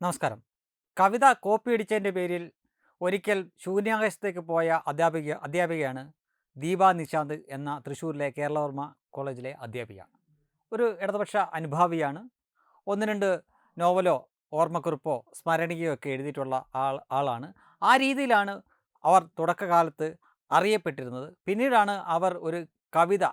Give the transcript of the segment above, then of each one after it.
നമസ്കാരം. കവിത കോപ്പിയടിച്ചതിന്റെ പേരിൽ ഒരിക്കൽ ശൂന്യാകാശത്തേക്ക് പോയ അധ്യാപിക അധ്യാപികയാണ് ദീപ നിശാന്ത് എന്ന തൃശ്ശൂരിലെ കേരളവർമ്മ കോളേജിലെ അധ്യാപിക. ഒരു ഇടതുപക്ഷ അനുഭാവിയാണ്. ഒന്ന് രണ്ട് നോവലോ ഓർമ്മക്കുറിപ്പോ സ്മരണികയോ ഒക്കെ എഴുതിയിട്ടുള്ള ആൾ ആളാണ്. ആ രീതിയിലാണ് അവർ തുടക്കകാലത്ത് അറിയപ്പെട്ടിരുന്നത്. പിന്നീടാണ് അവർ ഒരു കവിത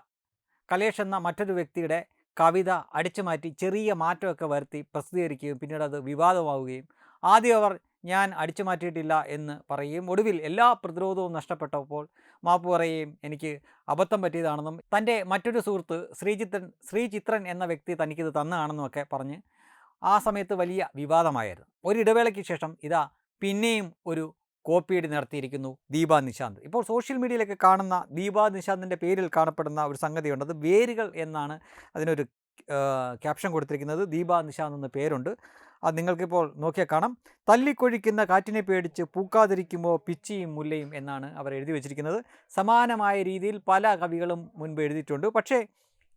കലേഷ് എന്ന മറ്റൊരു വ്യക്തിയുടെ കവിത അടിച്ചുമാറ്റി ചെറിയ മാറ്റമൊക്കെ വരുത്തി പ്രസിദ്ധീകരിക്കുകയും പിന്നീട് അത് വിവാദമാവുകയും ആദ്യം അവർ ഞാൻ അടിച്ചു മാറ്റിയിട്ടില്ല എന്ന് പറയുകയും ഒടുവിൽ എല്ലാ പ്രതിരോധവും നഷ്ടപ്പെട്ടപ്പോൾ മാപ്പ് പറയുകയും എനിക്ക് അബദ്ധം പറ്റിയതാണെന്നും തന്റെ മറ്റൊരു സുഹൃത്ത് ശ്രീചിത്രൻ ശ്രീചിത്രൻ എന്ന വ്യക്തി തനിക്കിത് തന്നതാണെന്നുമൊക്കെ പറഞ്ഞ് ആ സമയത്ത് വലിയ വിവാദമായിരുന്നു. ഒരിടവേളയ്ക്ക് ശേഷം ഇതാ പിന്നെയും ഒരു കോപ്പിയടി നടത്തിയിരിക്കുന്നു ദീപ നിശാന്ത്. ഇപ്പോൾ സോഷ്യൽ മീഡിയയിലൊക്കെ കാണുന്ന ദീപ നിശാന്തിന്റെ പേരിൽ കാണപ്പെടുന്ന ഒരു സംഗതിയുണ്ട്. അത് വേരുകൾ എന്നാണ് അതിനൊരു ക്യാപ്ഷൻ കൊടുത്തിരിക്കുന്നത്. ദീപ നിശാന്ത് എന്ന പേരുണ്ട്. അത് നിങ്ങൾക്കിപ്പോൾ നോക്കിയാൽ കാണാം. തല്ലിക്കൊഴിക്കുന്ന കാറ്റിനെ പേടിച്ച് പൂക്കാതിരിക്കുമ്പോൾ പിച്ചിയും മുല്ലയും എന്നാണ് അവർ എഴുതി വച്ചിരിക്കുന്നത്. സമാനമായ രീതിയിൽ പല കവികളും മുൻപ് എഴുതിയിട്ടുണ്ട്. പക്ഷേ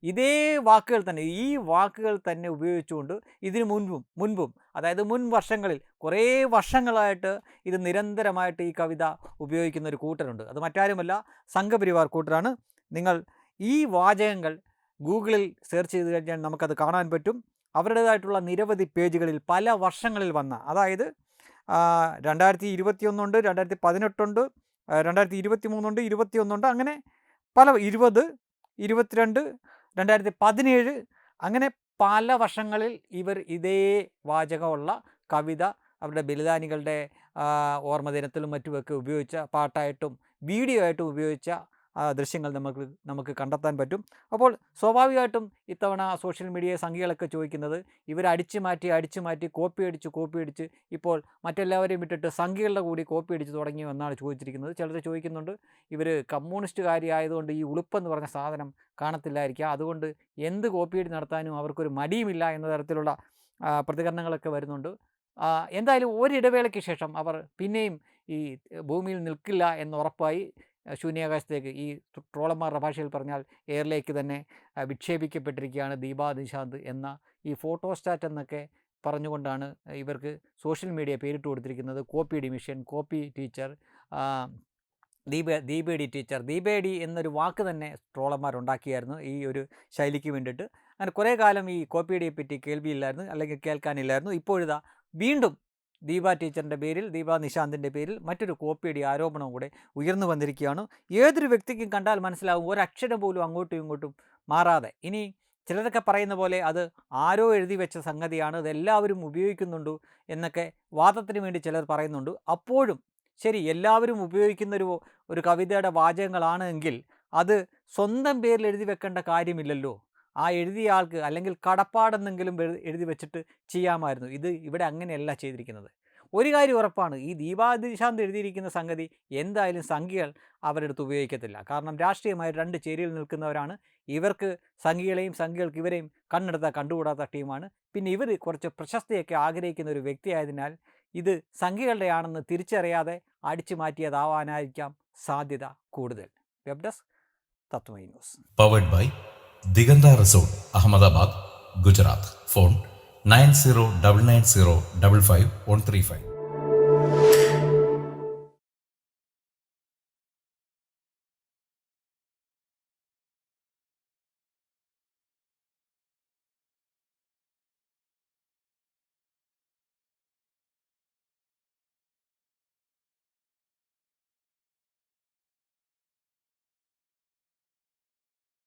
ഇതേ വാക്കുകൾ തന്നെ ഈ വാക്കുകൾ തന്നെ ഉപയോഗിച്ചുകൊണ്ട് ഇതിനു മുൻപും മുൻപും അതായത് മുൻ വർഷങ്ങളിൽ കുറേ വർഷങ്ങളായിട്ട് ഇത് നിരന്തരമായിട്ട് ഈ കവിത ഉപയോഗിക്കുന്ന ഒരു കൂട്ടരുണ്ട്. അത് മറ്റാരുമല്ല സംഘപരിവാർ കൂട്ടരാണ്. നിങ്ങൾ ഈ വാചകങ്ങൾ ഗൂഗിളിൽ സെർച്ച് ചെയ്ത് കഴിഞ്ഞാൽ നമുക്കത് കാണാൻ പറ്റും. അവരുടേതായിട്ടുള്ള നിരവധി പേജുകളിൽ പല വർഷങ്ങളിൽ വന്ന അതായത് രണ്ടായിരത്തി ഇരുപത്തിയൊന്നുണ്ട് രണ്ടായിരത്തി പതിനെട്ടുണ്ട് രണ്ടായിരത്തി ഇരുപത്തി മൂന്നുണ്ട് ഇരുപത്തിയൊന്നുണ്ട് അങ്ങനെ പല ഇരുപത് ഇരുപത്തിരണ്ട് രണ്ടായിരത്തി പതിനേഴ് അങ്ങനെ പല വർഷങ്ങളിൽ ഇവർ ഇതേ വാചകമുള്ള കവിത അവരുടെ ബലിദാനികളുടെ ഓർമ്മദിനത്തിലും മറ്റുമൊക്കെ ഉപയോഗിച്ച പാട്ടായിട്ടും വീഡിയോ ആയിട്ടും ഉപയോഗിച്ച ദൃശ്യങ്ങൾ നമുക്ക് നമുക്ക് കണ്ടെത്താൻ പറ്റും. അപ്പോൾ സ്വാഭാവികമായിട്ടും ഇത്തവണ സോഷ്യൽ മീഡിയ സംഖ്യകളൊക്കെ ചോദിക്കുന്നത് ഇവർ അടിച്ചു മാറ്റി അടിച്ചു മാറ്റി കോപ്പി അടിച്ച് കോപ്പി അടിച്ച് ഇപ്പോൾ മറ്റെല്ലാവരെയും വിട്ടിട്ട് സംഖ്യകളുടെ കൂടി കോപ്പി അടിച്ച് തുടങ്ങി എന്നാണ് ചോദിച്ചിരിക്കുന്നത്. ചിലർ ചോദിക്കുന്നുണ്ട് ഇവർ കമ്മ്യൂണിസ്റ്റ് ആയതുകൊണ്ട് ഈ ഉളുപ്പെന്ന് പറഞ്ഞ സാധനം കാണത്തില്ലായിരിക്കുക അതുകൊണ്ട് എന്ത് കോപ്പി അടി നടത്താനും അവർക്കൊരു മടിയുമില്ല എന്ന തരത്തിലുള്ള പ്രതികരണങ്ങളൊക്കെ വരുന്നുണ്ട്. എന്തായാലും ഒരിടവേളയ്ക്ക് ശേഷം അവർ പിന്നെയും ഈ ഭൂമിയിൽ നിൽക്കില്ല എന്ന് ഉറപ്പായി ശൂന്യാകാശത്തേക്ക് ഈ ട്രോളന്മാരുടെ ഭാഷയിൽ പറഞ്ഞാൽ എയറിലേക്ക് തന്നെ വിക്ഷേപിക്കപ്പെട്ടിരിക്കുകയാണ് ദീപാ നിശാന്ത് എന്ന ഈ ഫോട്ടോസ്റ്റാറ്റ് എന്നൊക്കെ പറഞ്ഞുകൊണ്ടാണ് ഇവർക്ക് സോഷ്യൽ മീഡിയ പേരിട്ട് കൊടുത്തിരിക്കുന്നത്. കോപ്പി ഡിമിഷൻ കോപ്പി ടീച്ചർ ദീപ ദീപേടി ടീച്ചർ. ദീപേടി എന്നൊരു വാക്ക് തന്നെ ട്രോളന്മാരുണ്ടാക്കിയായിരുന്നു ഈ ഒരു ശൈലിക്ക് വേണ്ടിയിട്ട്. അങ്ങനെ കുറേ കാലം ഈ കോപ്പിയുടെ പറ്റി കേൾവിയില്ലായിരുന്നു അല്ലെങ്കിൽ കേൾക്കാനില്ലായിരുന്നു. ഇപ്പോഴിതാ വീണ്ടും ദീപ ടീച്ചറിന്റെ പേരിൽ ദീപ നിശാന്തിന്റെ പേരിൽ മറ്റൊരു കോപ്പിയുടെ ആരോപണവും കൂടെ ഉയർന്നു വന്നിരിക്കുകയാണ്. ഏതൊരു വ്യക്തിക്കും കണ്ടാൽ മനസ്സിലാവും ഒരക്ഷരം പോലും അങ്ങോട്ടും ഇങ്ങോട്ടും മാറാതെ. ഇനി ചിലരൊക്കെ പറയുന്ന പോലെ അത് ആരോ എഴുതി വെച്ച സംഗതിയാണ് ഇതെല്ലാവരും ഉപയോഗിക്കുന്നുണ്ട് എന്നൊക്കെ വാദത്തിന് വേണ്ടി ചിലർ പറയുന്നുണ്ട്. അപ്പോഴും ശരി എല്ലാവരും ഉപയോഗിക്കുന്ന ഒരു ഒരു കവിതയുടെ വാചകങ്ങളാണ് എങ്കിൽ അത് സ്വന്തം പേരിൽ എഴുതി വെക്കേണ്ട കാര്യമില്ലല്ലോ. ആ എഴുതിയ ആൾക്ക് അല്ലെങ്കിൽ കടപ്പാടെന്നെങ്കിലും എഴുതി വെച്ചിട്ട് ചെയ്യാമായിരുന്നു. ഇത് ഇവിടെ അങ്ങനെയല്ല ചെയ്തിരിക്കുന്നത്. ഒരു കാര്യം ഉറപ്പാണ് ഈ ദീപാദിശാന്ത് എഴുതിയിരിക്കുന്ന സംഗതി എന്തായാലും സംഖ്യകൾ അവരുടെ അടുത്ത് ഉപയോഗിക്കത്തില്ല. കാരണം രാഷ്ട്രീയമായി രണ്ട് ചേരിയിൽ നിൽക്കുന്നവരാണ്. ഇവർക്ക് സംഖ്യകളെയും സംഖ്യകൾക്ക് ഇവരെയും കണ്ണെടുത്ത കണ്ടുകൂടാത്ത ടീമാണ്. പിന്നെ ഇവർ കുറച്ച് പ്രശസ്തിയൊക്കെ ആഗ്രഹിക്കുന്ന ഒരു വ്യക്തിയായതിനാൽ ഇത് സംഖ്യകളുടെയാണെന്ന് തിരിച്ചറിയാതെ അടിച്ചു മാറ്റിയതാവാനായിരിക്കാം സാധ്യത കൂടുതൽ. Web desk Tatwamayi news. Powered by Diganta resort Ahmedabad Gujarat. Phone nine zero double nine zero double five one three five.